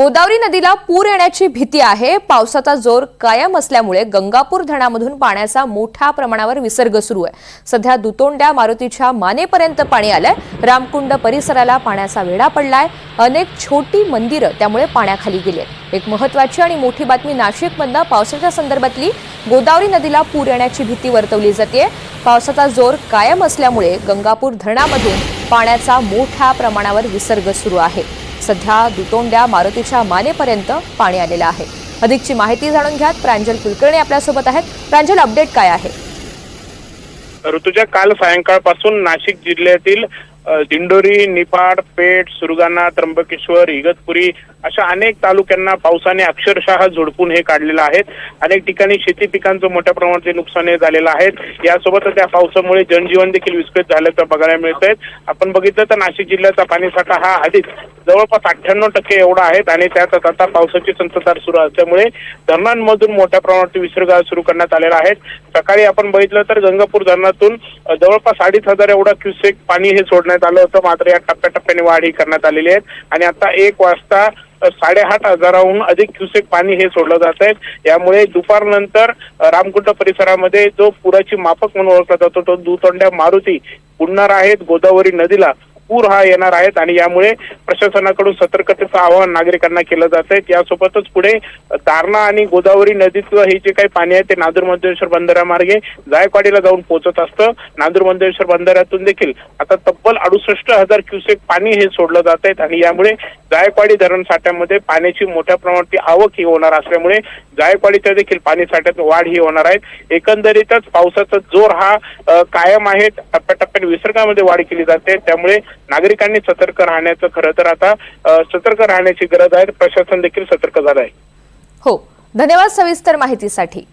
गोदावरी नदीला पूर येण्याची भीती आहे. पावसाचा जोर कायम असल्यामुळे गंगापूर धरणामधून पाण्याचा मोठ्या प्रमाणावर विसर्ग सुरू आहे. सध्या दुतोंड्या मारुतीच्या मानेपर्यंत पाणी आलंय. रामकुंड परिसराला पाण्याचा वेढा पडलाय. अनेक छोटी मंदिरं त्यामुळे पाण्याखाली गेली आहेत. एक महत्वाची आणि मोठी बातमी नाशिकमधनं पावसाच्या संदर्भातली गोदावरी नदीला पूर येण्याची भीती वर्तवली जाते पावसाचा जोर कायम असल्यामुळे गंगापूर धरणामधून पाण्याचा मोठ्या प्रमाणावर विसर्ग सुरू आहे. सध्या दुतोंड्या मारुतीच्या मानेपर्यंत पाणी आलेलं आहे. अधिकची माहिती जाणून घ्या प्रांजल कुलकर्णी आपल्यासोबत आहेत. प्रांजल अपडेट काय आहे? ऋतुजा काल सायंकाळपासून नाशिक जिल्ह्यातील दिंडोरी निपाड पेठ सुरगाणा त्र्यंबकेश्वर इगतपुरी अशा अनेक तालुक्यांना पावसाने अक्षरशः झोडपून हे काढलेलं आहे अनेक ठिकाणी शेती पिकांचं मोठ्या प्रमाणात नुकसान हे झालेलं आहे यासोबतच त्या पावसामुळे जनजीवन देखील विस्कळीत झाल्याचं बघायला मिळत आहे आपण बघितलं तर नाशिक जिल्ह्याचा पाणीसाठा हा आधीच जवळपास अठ्ठ्याण्णव टक्के एवढा आहे आणि त्यातच आता पावसाची संततधार सुरू असल्यामुळे धरणांमधून मोठ्या प्रमाणात विसर्ग सुरू करण्यात आलेला आहे. सकाळी आपण बघितलं तर गंगापूर धरणातून जवळपास अडीच हजार एवढा क्युसेक पाणी हे सोडण्यात आलं होतं. मात्र या टप्प्याटप्प्याने वाढ ही करण्यात आलेली आहे. आणि आता एक वाजता साडेआठ हजाराहून अधिक क्युसेक पाणी हे सोडलं जात आहे. यामुळे दुपारनंतर रामकुंड परिसरामध्ये जो पुराची मापक म्हणून ओळखला जातो तो दुतोंड्या मारुती बुडणार आहेत गोदावरी नदीला. पूर हा येणार आहेत आणि यामुळे प्रशासनाकडून सतर्कतेचं आवाहन नागरिकांना केलं जात आहे यासोबतच पुढे तारणा आणि गोदावरी नदीचं हे जे काही पाणी आहे ते नांदूर मध्येश्वर बंधाऱ्यामार्गे जायकवाडीला जाऊन पोहोचत असतं. नांदूर मध्येश्वर बंधाऱ्यातून देखील आता तब्बल अडुसष्ट हजार क्युसेक पाणी हे सोडलं जात आहेत आणि यामुळे जायकवाडी धरण साठ्यामध्ये पाण्याची मोठ्या प्रमाणात आवक ही होणार असल्यामुळे जायकवाडीच्या देखील पाणी साठ्यात वाढ ही होणार आहे. एकंदरीतच पावसाचा जोर हा कायम आहे. टप्प्याटप्प्याने विसर्गामध्ये वाढ केली जाते. त्यामुळे नागरिकांनी सतर्क राहण्याचं खरं तर आता सतर्क राहण्याची गरज आहे. प्रशासन देखील सतर्क झालं आहे हो. धन्यवाद सविस्तर माहितीसाठी.